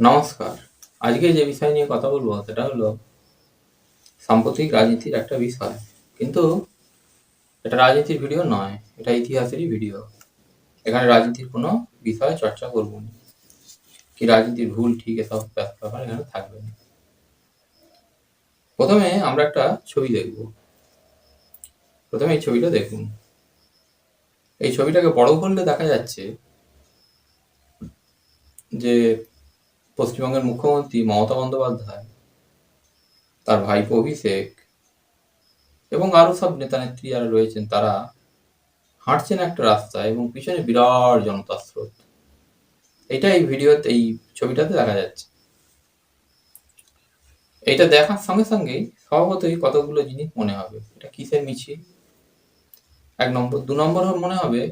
নমস্কার। আজকে যে বিষয় নিয়ে কথা বলব, সেটা হলো সাম্প্রতিক রাজনীতির একটা বিষয়। কিন্তু এটা রাজনীতির ভিডিও নয়, এটা ইতিহাসেরই ভিডিও। এখানে রাজনীতির কোনো বিষয় চর্চা করব না। কি রাজনীতির ভুল, ঠিক এসব ব্যাপার এখানে থাকবে না। প্রথমে আমরা একটা ছবি দেখব। প্রথমে এই ছবিটা দেখুন। এই ছবিটাকে বড় করলে দেখা যাচ্ছে যে পশ্চিমবঙ্গের মুখ্যমন্ত্রী মমতা বন্দ্যোপাধ্যায়, তার ভাইপো অভিষেক এবং আরও সব নেতা নেত্রী যারা রয়েছেন, তারা হাঁটছেন একটা রাস্তায় এবং পিছনে বিরাট জনতার স্রোত। এটা এই ভিডিওতে, এই ছবিটাতে দেখা যাচ্ছে। এটা দেখার সঙ্গে সঙ্গেই স্বভাবতই কতগুলো জিনিস মনে হবে। এটা কিসের মিছিল? এক নম্বর। দু নম্বর মনে হবে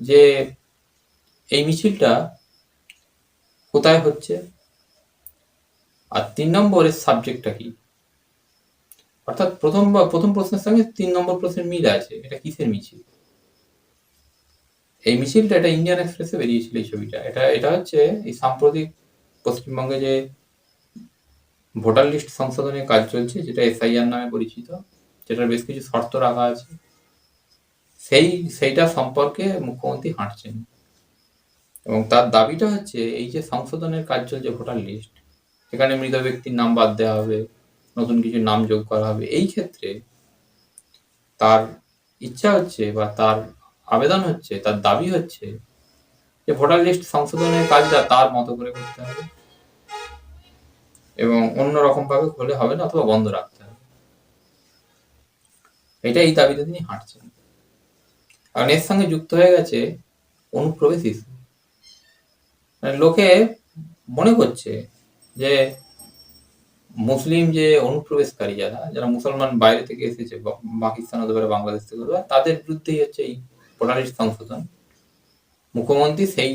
যে এই মিছিলটা কোথায় হচ্ছে? আর তিন নম্বরের সাবজেক্টটা কি? অর্থাৎ প্রথম বা প্রথম প্রশ্নের সঙ্গে তিন নম্বর প্রশ্নের মিল আছে। এটা কিসের মিছিল? এই মিছিলটা এটা ইন্ডিয়ান এক্সপ্রেসে বেরিয়েছিল এই ছবিটা। এটা এটা হচ্ছে এই সাম্প্রতিক পশ্চিমবঙ্গে যে ভোটার লিস্ট সংশোধনের কাজ চলছে, যেটা এসআইআর নামে পরিচিত, যেটার বেশ কিছু শর্ত রাখা আছে। সেই, সেইটা সম্পর্কে মুখ্যমন্ত্রী হাঁটছেন। এবং তার দাবিটা হচ্ছে এই যে সংশোধনের কাজ চলছে ভোটার লিস্ট সেখানে মৃত ব্যক্তির নাম বাদ দেওয়া হবে, নতুন কিছু নাম যোগ করা হবে, এই ক্ষেত্রে তার ইচ্ছা হচ্ছে বা তার আবেদন হচ্ছে, তার দাবি হচ্ছে যে ভোটার লিস্ট সংশোধনের কাজটা তার মতো করে করতে হবে এবং অন্য রকম ভাবে হলে হবে না অথবা বন্ধ রাখতে হবে। এটা এই দাবিতে তিনি হাঁটছেন। কারণ এর সঙ্গে যুক্ত হয়ে গেছে অনুপ্রবেশ ইস্যু। লোকে মনে করছে যে মুসলিম যে অনুপ্রবেশকারী যারা যারা মুসলমান বাইরে থেকে এসেছে পাকিস্তান হতে পারে, বাংলাদেশ থেকে হতে পারে, তাদের বিরুদ্ধেই হচ্ছে এই ভোটারিস্ট সংশোধন। মুখ্যমন্ত্রী সেই,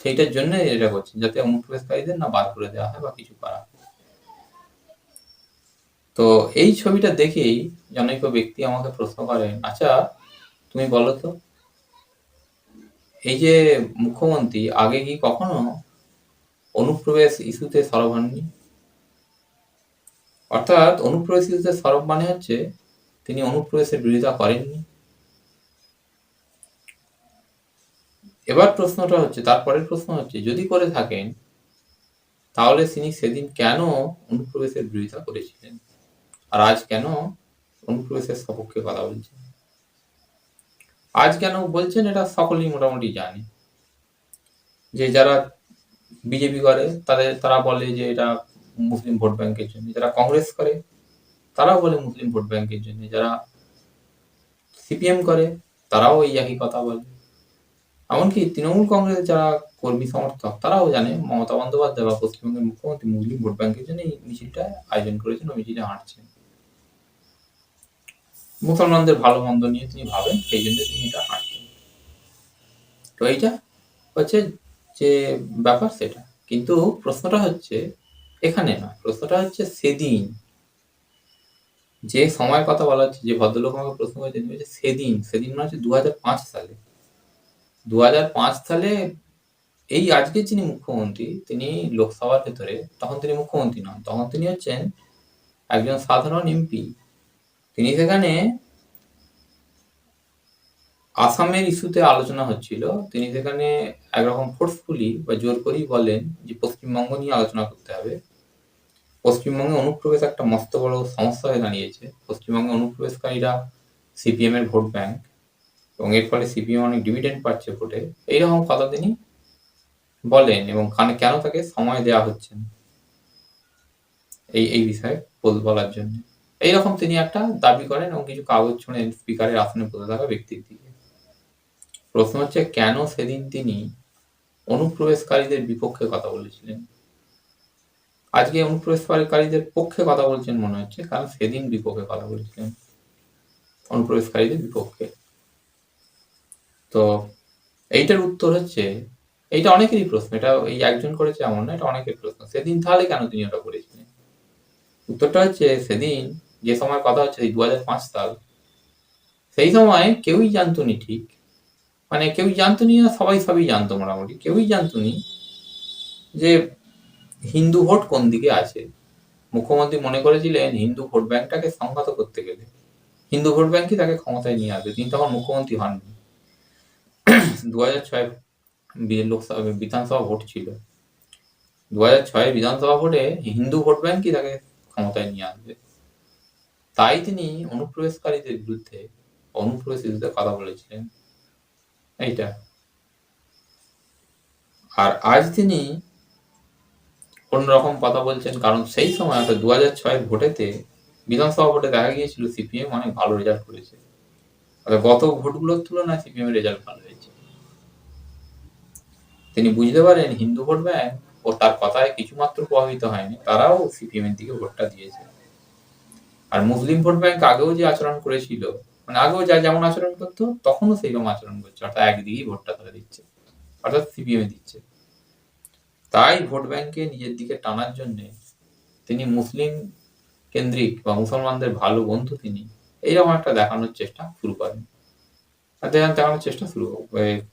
সেইটার জন্য এটা করছে, যাতে অনুপ্রবেশকারীদের না বার করে দেওয়া হয় বা কিছু করা তো এই ছবিটা দেখেই জনৈক ব্যক্তি আমাকে প্রশ্ন করেন আচ্ছা তুমি বলো তো এই যে মুখ্যমন্ত্রী, আগে কি কখনো অনুপ্রবেশ ইস্যুতে সরব হননি? অর্থাৎ অনুপ্রবেশ ইস্যুতে সরব মানে হচ্ছে তিনি অনুপ্রবেশের বিরোধিতা করেননি। এবার প্রশ্নটা হচ্ছে, তারপরের প্রশ্ন হচ্ছে, যদি করে থাকেন, তাহলে তিনি সেদিন কেন অনুপ্রবেশের বিরোধিতা করেছিলেন? আর আজ কেন অনুপ্রবেশের সপক্ষে কথা বলছেন? আজ কেন বলছেন এটা সকলেই মোটামুটি জানে। যে যারা বিজেপি করে, তাদের, তারা বলে যে এটা মুসলিম ভোট ব্যাংকের জন্য। যারা কংগ্রেস করে, তারাও বলে মুসলিম ভোট ব্যাংকের জন্য। যারা সিপিএম করে, তারাও এই একই কথা বলে। এমনকি তৃণমূল কংগ্রেসের যারা কর্মী সমর্থক, তারাও জানে মমতা বন্দ্যোপাধ্যায় বা পশ্চিমবঙ্গের মুখ্যমন্ত্রী মুসলিম ভোট ব্যাংকের জন্য এই মিছিলটা আয়োজন করেছেন ও মিছিলে হাঁটছেন। মুসলমানদের ভালো মন্দ নিয়ে তিনি ভাবেন, সেই জন্য তিনি এটা হাঁটছেন তো এইটা হচ্ছে যে ব্যাপার সেটা। কিন্তু প্রশ্নটা হচ্ছে এখানে নয়, প্রশ্নটা হচ্ছে সেদিন। যে সময়ের কথা বলা হচ্ছে, যে ভদ্রলোক আমাকে প্রশ্ন করেছেন সেদিন সেদিন মানে হচ্ছে দু হাজার পাঁচ সালে। দু হাজার পাঁচ সালে এই আজকে যিনি মুখ্যমন্ত্রী, তিনি লোকসভার ভেতরে, তখন তিনি মুখ্যমন্ত্রী নন, তখন তিনি হচ্ছেন একজন সাধারণ এমপি। তিনি সেখানে আসামের ইস্যুতে আলোচনা হচ্ছিল। তিনি সেখানে একরকম ফোর্সফুলি বা জোর করেই বলেন যে, পশ্চিমবঙ্গ নিয়ে আলোচনা করতে হবে। পশ্চিমবঙ্গে অনুপ্রবেশ একটা মস্ত বড় সমস্যা হয়ে দাঁড়িয়েছে। পশ্চিমবঙ্গে অনুপ্রবেশকারীরা সিপিএম এর ভোট ব্যাংক এবং এর ফলে সিপিএম অনেক ডিভিডেন্ড পাচ্ছে ভোটে। এইরকম কথা তিনি বলেন এবং কানে কেন তাকে সময় দেওয়া হচ্ছে না? এই এই বিষয়ে বলার জন্য। এইরকম তিনি একটা দাবি করেন এবং কিছু কাগজ ছুঁড়েন স্পিকারের আসনে বসে থাকা ব্যক্তির দিকে। প্রশ্ন হচ্ছে, কেন সেদিন তিনি অনুপ্রবেশকারীদের বিপক্ষে কথা বলেছিলেন? আজকে অনুপ্রবেশকারীদের পক্ষে কথা বলছেন মনে হচ্ছে, কারণ সেদিন বিপক্ষে কথা বলেছিলেন। অনুপ্রবেশকারীদের বিপক্ষে। তো এইটার উত্তর হচ্ছে, এইটা অনেকেরই প্রশ্ন, এটা এই একজন করেছে এমন না, এটা অনেকের প্রশ্ন। সেদিন তাহলে কেন তিনি ওটা করেছিলেন? উত্তরটা হচ্ছে, সেদিন যে সময় কথা হচ্ছে দু হাজার পাঁচ সাল, সেই সময় কেউই জানতো নি ঠিক। মানে কেউ জানতো নি না, সবাই সবই জানতো মোটামুটি। কেউই জানতো নি যে হিন্দু ভোট কোন দিকে আছে। মুখ্যমন্ত্রী মনে করেছিলেন হিন্দু ভোট ব্যাংকটাকে সংহত করতে গেলে। হিন্দু ভোট ব্যাংকই তাকে ক্ষমতায় নিয়ে আসবে। তিনি তখন মুখ্যমন্ত্রী হননি। দু হাজার ছয় লোকসভা, বিধানসভা ভোট ছিল। দু হাজার ছয় বিধানসভা ভোটে হিন্দু ভোট ব্যাংকই তাকে ক্ষমতায় নিয়ে আসবে। তাই তিনি অনুপ্রবেশকারীদের বিরুদ্ধে অনুপ্রবেশ বিরুদ্ধে কথা বলেছিলেন। এইটা। আর আজ তিনি অন্যরকম কথা বলছেন, কারণ সেই সময় অর্থাৎ দু হাজার ছয়ের ভোটেতে বিধানসভা ভোটে দেখা গিয়েছিল সিপিএম অনেক ভালো রেজাল্ট করেছে। অর্থাৎ গত ভোটগুলোর তুলনায় সিপিএম রেজাল্ট ভালো হয়েছে। তিনি বুঝতে পারেন হিন্দু ভোট ব্যাংক ও তার কথায় কিছুমাত্র প্রভাবিত হয়নি, তারাও সিপিএম এর দিকে ভোটটা দিয়েছে। আর মুসলিম ভোট ব্যাংক আগেও যে আচরণ করেছিল মানে আগেও যা যেমন আচরণ করতো, তখনও সেইরকম আচরণ করছে। অর্থাৎ একদিকেই ভোটটা তারা দিচ্ছে, অর্থাৎ সিপিএম দিচ্ছে। তাই ভোট ব্যাংকে নিজের দিকে টানার জন্য তিনি মুসলিম কেন্দ্রিক বা মুসলমানদের ভালো বন্ধু তিনি, এইরকম একটা দেখানোর চেষ্টা শুরু করেন। দেখানোর চেষ্টা শুরু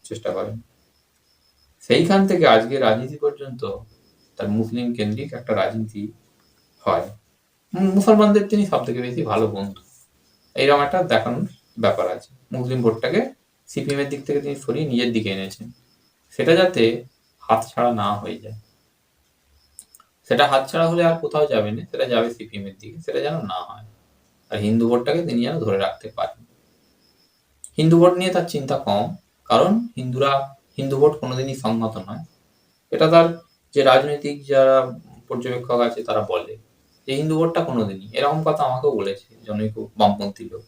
চেষ্টা করেন। সেইখান থেকে আজকে রাজনীতি পর্যন্ত তার মুসলিম কেন্দ্রিক একটা রাজনীতি হয়। মুসলমানদের তিনি সব থেকে বেশি ভালো বন্ধু। এইরকম একটা দেখানোর ব্যাপার আছে। মুসলিম ভোটটাকে সিপিএম এর দিক থেকে তিনি সরিয়ে নিজের দিকে এনেছেন। সেটা যাতে হাতছাড়া না হয়ে যায়। সেটা হাতছাড়া হলে আর কোথাও যাবে না, সেটা যাবে সিপিএম এর দিকে, সেটা যেন না হয়। আর হিন্দু ভোটটাকে তিনি যেন ধরে রাখতে পারেন। হিন্দু ভোট নিয়ে তার চিন্তা কম, কারণ হিন্দুরা, হিন্দু ভোট কোনোদিনই সংহত নয়। এটা তার যে রাজনৈতিক যারা পর্যবেক্ষক আছে তারা বলে। যে হিন্দু ভোটটা কোনোদিনই। এরকম কথা আমাকেও বলেছে জনৈক বামপন্থী লোক।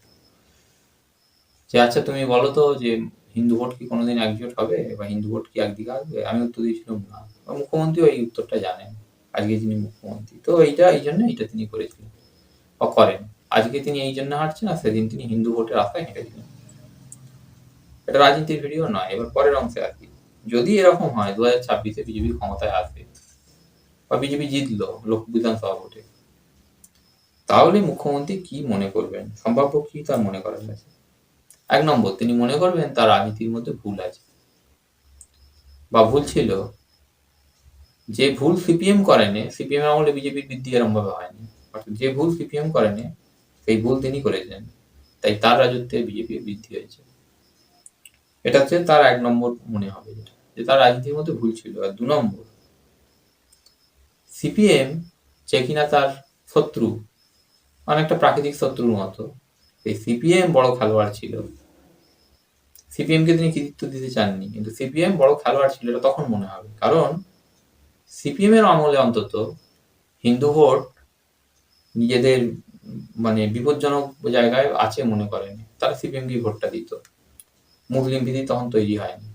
যে আচ্ছা তুমি বলো তো যে হিন্দু ভোট কি কোনোদিন একজোট হবে বা হিন্দু ভোট কি একদিকে আসবে? আমি উত্তর দিয়েছিলাম না। মুখ্যমন্ত্রী ওই উত্তরটা জানেন। আজকে যিনি মুখ্যমন্ত্রী। তো এইটা, এই জন্য এটা তিনি করেছিলেন বা করেন। আজকে তিনি এই জন্য হাঁটছেন আর সেদিন তিনি হিন্দু ভোটের আশায় হেঁটেছিলেন এটা রাজনীতির ভিডিও নয়, এবার পরের অংশে আর কি যদি এরকম হয়, দু হাজার ছাব্বিশে বিজেপি ক্ষমতায় আসবে বা বিজেপি জিতলো লোক বিধানসভা ভোটে তাহলে মুখ্যমন্ত্রী কি মনে করবেন? সম্ভাব্য কি তার মনে করার আছে? এক নম্বর, তিনি মনে করবেন তার রাজনীতির মধ্যে ভুল আছে। বা ভুল ছিল। যে ভুল সিপিএম করেনি সিপিএম আমলে বিজেপির বৃদ্ধি এরম ভাবে হয়নি। অর্থাৎ যে ভুল সিপিএম করেনি, সেই ভুল তিনি করেছেন। তাই তার রাজত্বে বিজেপির বৃদ্ধি হয়েছে। এটা হচ্ছে তার এক নম্বর মনে হবে যে তার রাজনীতির মধ্যে ভুল ছিল। আর দু নম্বর, সিপিএম যে কিনা তার শত্রু অনেকটা প্রাকৃতিক শত্রুর মতো। এই সিপিএম বড় খেলোয়াড় ছিল। সিপিএম কে তিনি কৃতিত্ব দিতে চাননি, কিন্তু সিপিএম বড় খেলোয়াড় ছিল এটা তখন মনে হবে। কারণ সিপিএম এর আমলে অন্তত হিন্দু ভোট নিজেদের মানে বিপজ্জনক জায়গায় আছে মনে করেন। তারা সিপিএম কে ভোটটা দিত। মুসলিম বিধি তখন তৈরি হয়নি।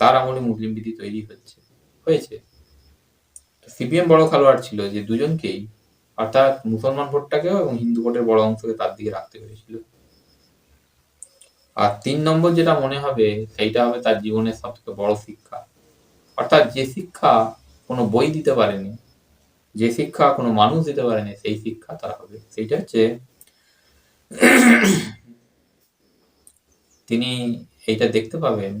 তার আমলে মুসলিম বিধি তৈরি হচ্ছে, হয়েছে। সিপিএম বড় খেলোয়াড় ছিল যে দুজনকেই অর্থাৎ মুসলমান ভোটটাকেও এবং হিন্দু ভোটের বড় অংশকে তার দিকে রাখতে হয়েছিল আর তিন নম্বর যেটা মনে হবে, সেইটা হবে তার জীবনের সব থেকে বড় শিক্ষা। অর্থাৎ যে শিক্ষা কোনো বই দিতে পারেনি, যে শিক্ষা কোনো মানুষ দিতে পারেনি, সেই শিক্ষা তার হবে। সেইটা হচ্ছে তিনি এইটা দেখতে পাবেন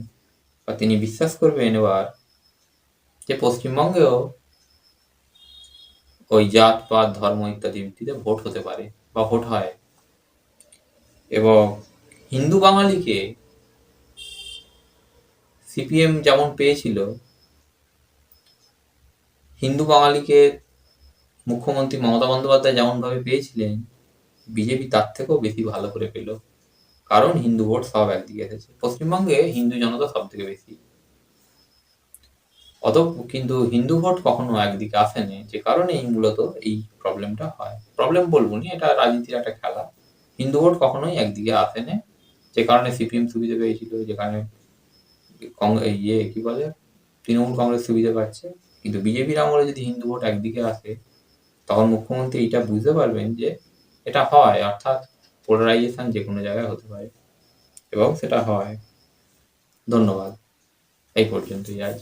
বা তিনি বিশ্বাস করবেন এবার যে পশ্চিমবঙ্গেও ওই জাত পাত ধর্ম ইত্যাদি ভিত্তিতে ভোট হতে পারে বা ভোট হয়। এবং হিন্দু বাঙালিকে সিপিএম যেমন পেয়েছিল, হিন্দু বাঙালিকে মুখ্যমন্ত্রী মমতা বন্দ্যোপাধ্যায় যেমনভাবে পেয়েছিলেন, বিজেপি তার থেকেও বেশি ভালো করে পেল। কারণ হিন্দু ভোট সব একদিকে এসেছে। পশ্চিমবঙ্গে হিন্দু জনতা সব থেকে বেশি। অত কিন্তু হিন্দু ভোট কখনো একদিকে আসেনি, যে কারণে মূলত এই প্রবলেমটা হয়। প্রবলেম বলব নি, এটা রাজনীতির একটা খেলা। হিন্দু ভোট কখনোই একদিকে আসেনি, যে কারণে সিপিএম সুবিধা পেয়েছিল, যে কারণে ইয়ে কি বলে, তৃণমূল কংগ্রেস সুবিধা পাচ্ছে। কিন্তু বিজেপির আমলে যদি হিন্দু ভোট একদিকে আসে, তখন মুখ্যমন্ত্রী এটা বুঝতে পারবেন যে এটা হয়, অর্থাৎ পোলারাইজেশন যে কোনো জায়গায় হতে পারে। এবং সেটা হয়। ধন্যবাদ। এই পর্যন্তই আজ।